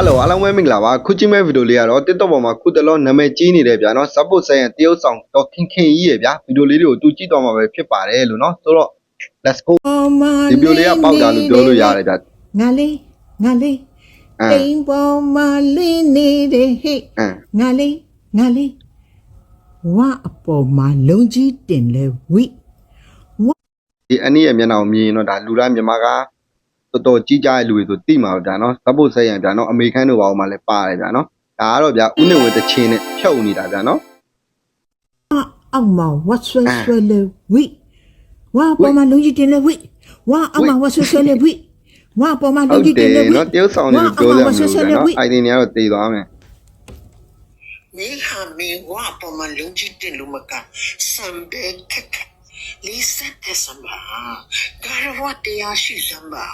ဟယ်လိုအားလုံးပဲမင်္ဂလာပါခုချင်းမဲ့ဗီဒီယိုလေးကတော့ TikTok ပေါ်မှာခုတလောနာမည်ကြီးနေတယ်ဗျာနော် support ဆိုင်ရဲ့တရုတ်ဆောင်တော့ခင်ခင်ကြီးရယ်ဗျာဗီဒီယိုလေးတွေကိုသူကြည့်တော့မှာပဲဖြစ်ပါတယ်လို့နော်ဆိုတော့ let's go ဒီဗီဒီယိုလေးကပေါက်တာလို့ပြောလို့ရတယ်ဗျာငါလေးငါလေးအတိင်းမ်ပေါ်မှာလင်းနေတဲ့ဟဲ့အင်းငါလေးငါလေးဝအပေါ်မှာလုံကြီးတင်လဲဝိဒီအနည်းရဲ့မျက်နှာကိုမြင်ရင်တော့ဒါလူတိုင်းမြန်မာက တော်တော်ကြီးကြတဲ့လူတွေဆိုတိမှာဗျာနော် support ဆက်ရန်ဗျာနော်အမေရိကန်တို့ဘာမှလည်းပါတယ်ဗျာနော်ဒါကတော့ဗျာဥနေဝင်တစ်ချင်းနဲ့ဖြုတ်နေတာဗျာနော်အမဝတ်ဆွဲဆွဲလေဝိဝါပေါ်မှာလုံးကြီးတင်လေဝိဝါအမဝတ်ဆွဲဆွဲလေဝိဝါပေါ်မှာလုံးကြီးတင်လေဝိနော်တေးဆောင်နေလို့ပြောရမှာနော်အိုင်ဒီနေကတော့တေးသွားမယ်မိဟာမိဝါပေါ်မှာလုံးကြီးတင်လို့မကစံပဲခက်ခက် လေးဆက်တဲ့စံပါကာရဝတရားရှိစံပါ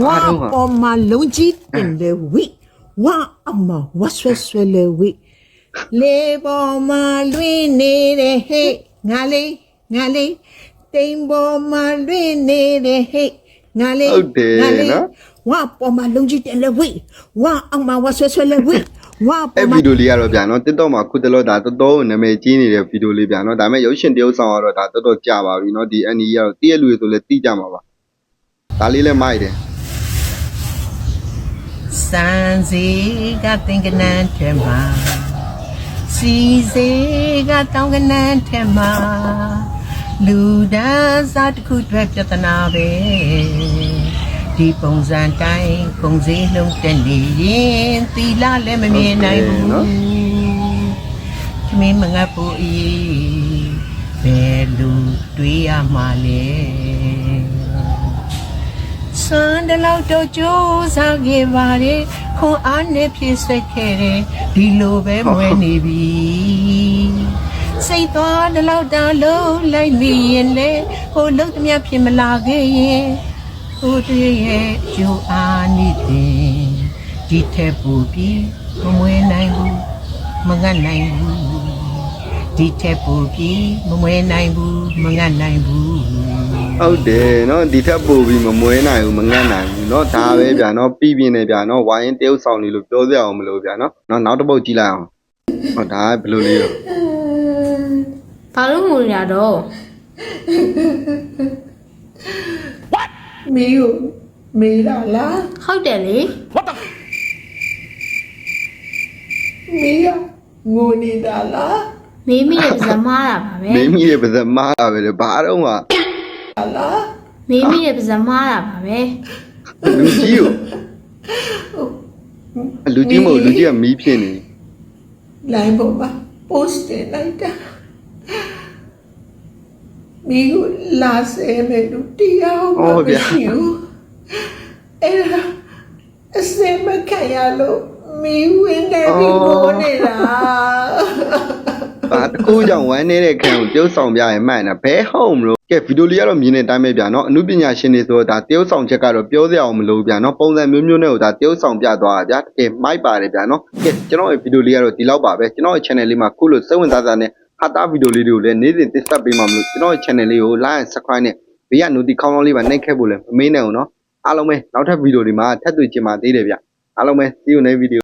ဝါပေါ်မှာလုံးကြီးတင်လေဝိဝါအမဝဆွဲဆွဲလေဝိလေပေါ်မှာလွင်နေတဲ့ဟဲ့ငါလေးငါလေးတိမ်ပေါ်မှာလွင်နေတဲ့ဟဲ့ငါလေးဟုတ်တယ်နော်ဝါပေါ်မှာလုံးကြီးတင်လေဝိဝါအမဝဆွဲဆွဲလေဝိ ဝါပေါ်အဲ့မှာဗီဒီယိုလေးကတော့ဗျာနော် TikTok မှာခုတလောဒါတော်တော်နာမည်ကြီးနေတဲ့ဗီဒီယိုလေးဗျာနော်ဒါပေမဲ့ရုပ်ရှင်တရုပ်ဆောင်ကတော့ဒါတော်တော်ကြာပါပြီနော်ဒီအန်ဒီကတော့တည့်ရလူတွေဆိုလည်းသိကြမှာပါဒါလေးလည်းမိုက်တယ်စံစီကတင်ကနန်းထဲမှာစီစေကတောင်းကနန်းထဲမှာလူဒန်းစားတစ်ခုတည်းပြဿနာပဲ ဒီပုံစံတိုင်းကုန်စည်နှုန်းတက်နေရင်သီလလည်းမမြင်နိုင်ဘူးဟုတ်တယ်နော်မင်းမငတ်ဖို့ဤဘယ်လူတွေးရမှာလဲစံတလောက်တော့ကြိုးစားခဲ့ပါလေခွန်အားနဲ့ဖြစ်စက်ခဲ့တယ်ဒီလိုပဲမွေးနေပြီစိတ်သွားတလောက်တာလုံးလိုက်မိရင်လေဟိုလုံးသမျှဖြစ်မလာခဲ့ရင် ဟိုတည်းရဲ့ကြိုးအားနေတဲ့ဒီထက်ပူပြီးမမွေးနိုင်ဘူးမငတ်နိုင်ဘူးဒီထက်ပူပြီးမမွေးနိုင်ဘူးမငတ်နိုင်ဘူးဟုတ်တယ်နော်ဒီထက်ပိုပြီးမမွေးနိုင်ဘူးမငတ်နိုင်ဘူးနော်ဒါပဲဗျာနော်ပြီးပြင်းနေဗျာနော်ဝိုင်းတရုပ်ဆောင်လေးလို့ပြောစရာအောင်မလို့ဗျာနော်နော်နောက်တစ်ပုတ်ကြည့်လိုက်အောင်ဟောဒါကဘယ်လိုလေးရောဘာလို့ငိုရတော့ မီးကိုမေးတာလားဟုတ်တယ်လေမီးကငိုနေတာလားမေးမိရဲ့ပဇမားတာပါပဲမိမိရဲ့ပါဇက်မားတာပဲလေဘာတော့ကလားမေးမိရဲ့ပဇမားတာပါပဲလူကြီးကိုလူကြီးမဟုတ်လူကြီးကမီးဖြစ်နေ လိုင်းပေါ်မှာ post တင်လိုက်တာ မီးကိုလာဆဲမယ်လို့တရားမှမရှိဘူးအဲ့ဒါအစင်မခံရလို့မီးဝင်နေပြီးငိုနေတာဘာတကူကြောင့်ဝမ်းနေတဲ့ခံကိုတရုပ်ဆောင်ပြရင်မှန်တာဘဲဟုတ်မလို့ကဲဗီဒီယိုလေးကတော့မြင်တဲ့အတိုင်းပဲဗျာနော်အမှုပညာရှင်တွေဆိုတော့ဒါတရုပ်ဆောင်ချက်ကတော့ပြောစရာအောင်မလို့ဗျာနော်ပုံစံမျိုးမျိုးနဲ့ကိုဒါတရုပ်ဆောင်ပြသွားတာဗျာတကယ်မိုက်ပါတယ်ဗျာနော်ကဲကျွန်တော်ရဲ့ဗီဒီယိုလေးကတော့ဒီလောက်ပါပဲကျွန်တော်ရဲ့ channel လေးမှာခုလိုစိတ်ဝင်စားစားနဲ့ ဟာတာဗီဒီယိုလေးတွေကိုလည်းနေ့စဉ်တင်ဆက်ပေးမှာမလို့ကျွန်တော်ရဲ့ channel လေးကို like and subscribe နဲ့ဘေးက notification ခေါင်းလောင်းလေးပါနှိပ်ခဲ့ဖို့လည်းမမေ့နဲ့အောင်နော်အားလုံးပဲနောက်ထပ်ဗီဒီယိုတွေမှာထပ်တွေ့ကြမှာသေးတယ်ဗျာအားလုံးပဲ see you next video